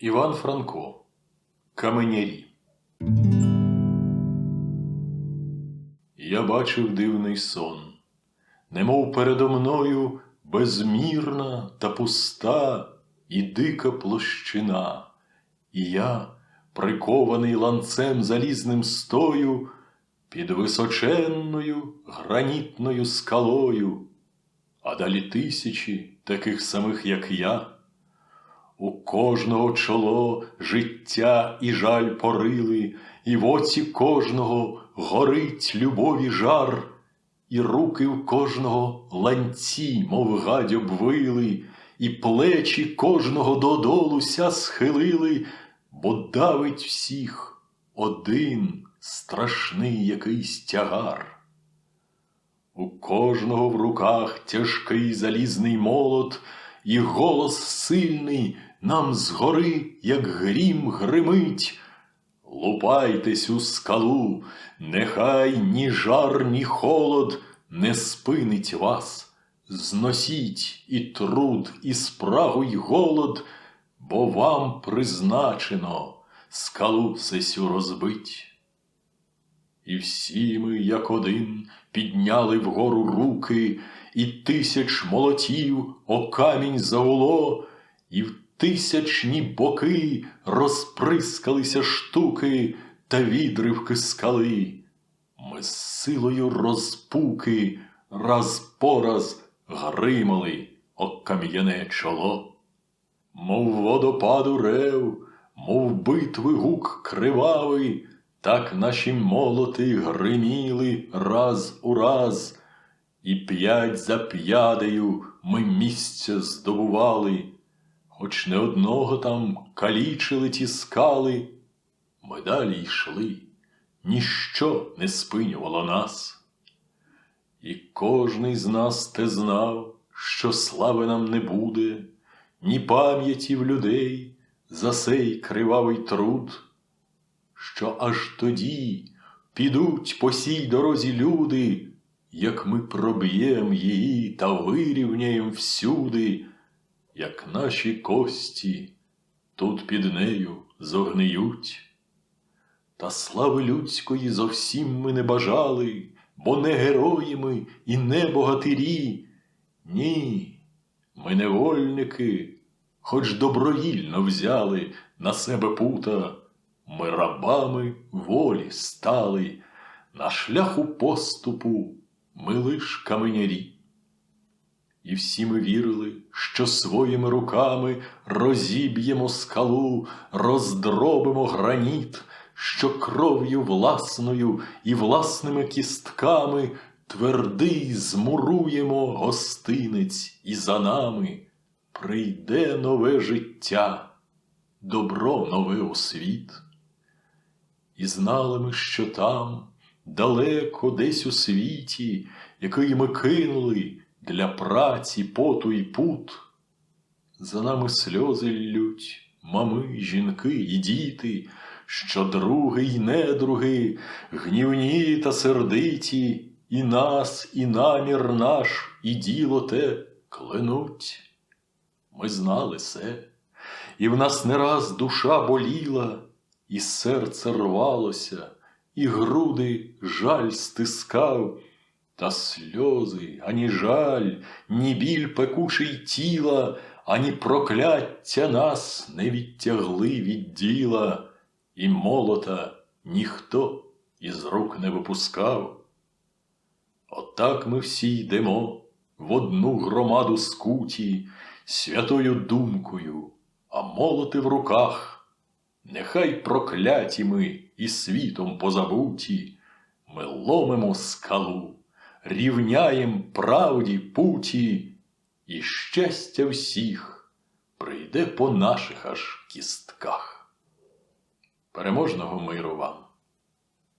Іван Франко Каменярі. Я бачив дивний сон, немов передо мною безмірна та пуста і дика площина, і я, прикований ланцем залізним стою, під височенною гранітною скалою, а далі тисячі таких самих, як я. У кожного чоло життя і жаль порили, і в оці кожного горить любові жар, і руки в кожного ланці, мов гадь обвили, і плечі кожного додолу ся схилили, бо давить всіх один страшний якийсь тягар. У кожного в руках тяжкий залізний молот, і голос сильний нам згори, як грім гримить. Лупайтесь у скалу, нехай ні жар, ні холод не спинить вас. Зносіть і труд, і спрагу, й голод, бо вам призначено скалу сесю розбить. І всі ми, як один, підняли вгору руки, і тисяч молотів о камінь загуло, і в тисячні боки розприскалися штуки та відривки скали. Ми з силою розпуки раз по раз гримали о кам'яне чоло. Мов водопаду рев, мов битви гук кривавий, так наші молоти гриміли раз у раз, і п'ять за п'ядею ми місця здобували, хоч не одного там калічили ті скали, ми далі йшли, ніщо не спинювало нас. І кожний з нас те знав, що слави нам не буде, ні пам'яті в людей за сей кривавий труд, що аж тоді підуть по сій дорозі люди, як ми проб'єм її та вирівняєм всюди, як наші кості тут під нею зогниють. Та слави людської зовсім ми не бажали, бо не герої ми і не богатирі. Ні, ми невольники, хоч добровільно взяли на себе пута, ми рабами волі стали, на шляху поступу ми лиш каменярі. І всі ми вірили, що своїми руками розіб'ємо скалу, роздробимо граніт, що кров'ю власною і власними кістками твердий змуруємо гостинець, і за нами прийде нове життя, добро нове у світ. І знали ми, що там, далеко десь у світі, який ми кинули для праці, поту і пут, за нами сльози ллють мами, жінки і діти, що други й недруги, гнівні та сердиті, і нас, і намір наш, і діло те кленуть. Ми знали се, і в нас не раз душа боліла, і серце рвалося, і груди жаль стискав, та сльози, ані жаль, ні біль пекучий тіла, ані прокляття нас не відтягли від діла, і молота ніхто із рук не випускав. Отак ми всі йдемо в одну громаду скуті, святою думкою, а молоти в руках. Нехай прокляті ми і світом позабуті, ми ломимо скалу, рівняєм правді путі, і щастя всіх прийде по наших аж кістках. Переможного миру вам!